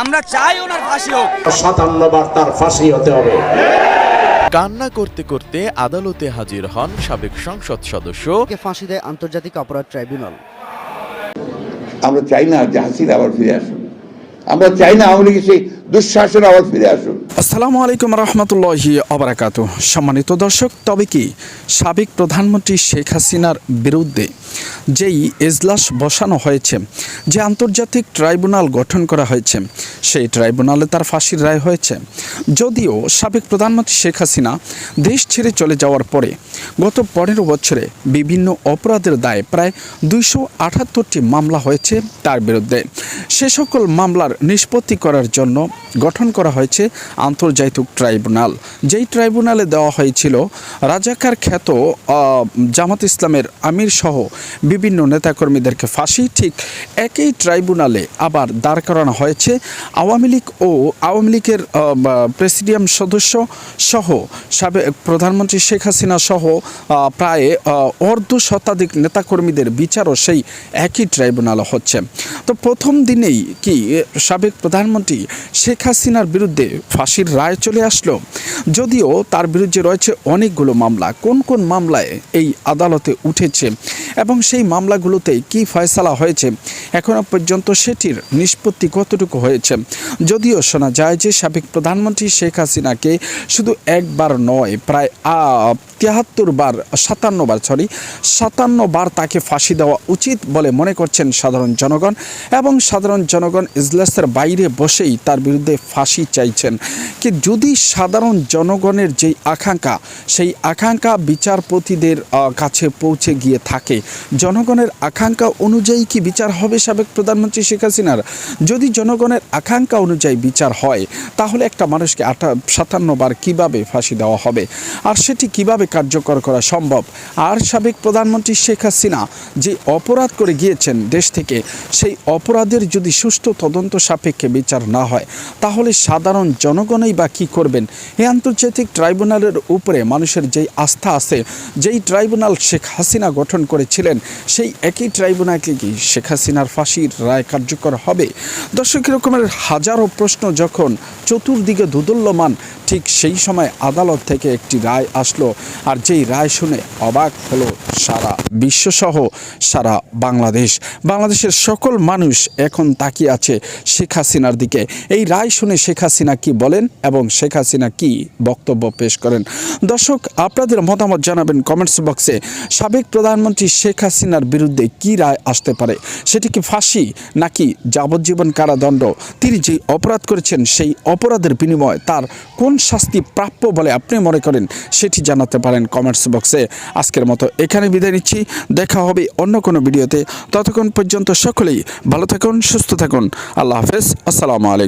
আমরা চাই ওনার ফাঁসি হোক। সাতান্ন বার তার ফাঁসি হতে হবে। কান্না করতে করতে আদালতে হাজির হন সাবেক সংসদ সদস্য। ফাঁসি দেয় আন্তর্জাতিক অপরাধ ট্রাইব্যুনাল। আমরা চাই না যে হাসিনা আবার ফিরে আসুন আমরা চাই না আওয়ামী লীগের সেই দুঃশাসন আবার ফিরে আসুন আসসালামু আলাইকুম রহমতুল্লাহি অবরাকাত সম্মানিত দর্শক, তবে কি সাবেক প্রধানমন্ত্রী শেখ হাসিনার বিরুদ্ধে যেই এজলাস বসানো হয়েছে, যে আন্তর্জাতিক ট্রাইব্যুনাল গঠন করা হয়েছে, সেই ট্রাইব্যুনালে তার ফাঁসির রায় হয়েছে। যদিও সাবেক প্রধানমন্ত্রী শেখ হাসিনা দেশ ছেড়ে চলে যাওয়ার পরে গত পনেরো বছরে বিভিন্ন অপরাধের দায়ে প্রায় দুইশো আটাত্তরটি মামলা হয়েছে তার বিরুদ্ধে। সে সকল মামলার নিষ্পত্তি করার জন্য গঠন করা হয়েছে আন্তর্জাতিক ট্রাইব্যুনাল। যেই ট্রাইব্যুনালে দেওয়া হয়েছিল, রাজাকার খ্যাত জামাত ইসলামের আমির সহ বিভিন্ন নেতাকর্মীদেরকে ফাঁসি, ঠিক একই ট্রাইব্যুনালে আবার দাঁড় করানো হয়েছে। আওয়ামী লীগ ও আওয়ামী লীগের প্রেসিডিয়াম সদস্য সহ সাবেক প্রধানমন্ত্রী শেখ হাসিনা সহ প্রায় অর্ধ শতাধিক নেতাকর্মীদের বিচারও সেই একই ট্রাইব্যুনালে হচ্ছে। তো প্রথম দিনেই কি সাবেক প্রধানমন্ত্রী শেখ হাসিনার বিরুদ্ধে ফাঁসির রায় চলে আসলো। যদিও তার বিরুদ্ধে রয়েছে অনেকগুলো মামলা। কোন কোন মামলায় এই আদালতে উঠেছে এবং সেই মামলাগুলোতে কি ফয়সালা হয়েছে এখনও পর্যন্ত সেটির নিষ্পত্তি কতটুকু হয়েছে? যদিও শোনা যায় যে সাবেক প্রধানমন্ত্রী শেখ হাসিনাকে শুধু একবার নয়, প্রায় তিয়াত্তর বার, সাতান্ন বার সরি সাতান্ন বার তাকে ফাঁসি দেওয়া উচিত বলে মনে করছেন সাধারণ জনগণ এবং সাধারণ জনগণ ইজলাসের বাইরে বসেই তার বিরুদ্ধে ফাঁসি চাইছেন। কি যদি সাধারণ জনগণের যেই আকাঙ্ক্ষা, সেই আকাঙ্ক্ষা বিচারপতিদের কাছে পৌঁছে গিয়ে থাকে, জনগণের আকাঙ্ক্ষা অনুযায়ী কি বিচার হবে সাবেক প্রধানমন্ত্রী শেখ হাসিনার? যদি জনগণের আকাঙ্ক্ষা অনুযায়ী বিচার হয়, তাহলে একটা মানুষকে আটা সাতান্ন বার কীভাবে ফাঁসি দেওয়া হবে? আর সেটি কীভাবে কার্যকর করা সম্ভব? আর সাবেক প্রধানমন্ত্রী শেখ হাসিনা যে অপরাধ করে গিয়েছেন দেশ থেকে, সেই অপরাধের যদি সুষ্ঠু তদন্ত সাপেক্ষে বিচার না হয়, তাহলে সাধারণ জনগণই বা কী করবেন? এই আন্তর্জাতিক ট্রাইব্যুনালের উপরে মানুষের যেই আস্থা আছে, যেই ট্রাইব্যুনাল শেখ হাসিনা গঠন করেছিলেন, সেই একই ট্রাইব্যুনালকে কি শেখ হাসিনার ফাঁসির রায় কার্যকর হবে? দর্শক, এরকমের হাজারো প্রশ্ন যখন চতুর্দিকে দুদুল্যমান, ঠিক সেই সময় আদালত থেকে একটি রায় আসলো। আর যেই রায় শুনে অবাক হলো সারা বিশ্বসহ সারা বাংলাদেশ। বাংলাদেশের সকল মানুষ এখন তাকিয়ে আছে শেখ হাসিনার দিকে। এই রায় শুনে শেখ হাসিনা কি বলেন? এবং শেখ হাসিনা কি বক্তব্য পেশ করেন? দর্শক, আপনাদের মতামত জানাবেন কমেন্টস বক্সে সাবেক প্রধানমন্ত্রী শেখ হাসিনার বিরুদ্ধে কি রায় আসতে পারে? সেটি কি ফাঁসি নাকি যাবজ্জীবন কারাদণ্ড? তিনি যে অপরাধ করেছেন, সেই অপরাধের বিনিময়ে তার কোন শাস্তি প্রাপ্য বলে আপনি মনে করেন? সেটি জানাতে পারেন কমেন্টস বক্সে আজকের মতো এখানে বিদায় নিচ্ছি। দেখা হবে অন্য কোনো ভিডিওতে। ততক্ষণ পর্যন্ত সকলেই ভালো থাকুন, সুস্থ থাকুন। আল্লাহ হাফেজ। আসসালামু আলাইকুম।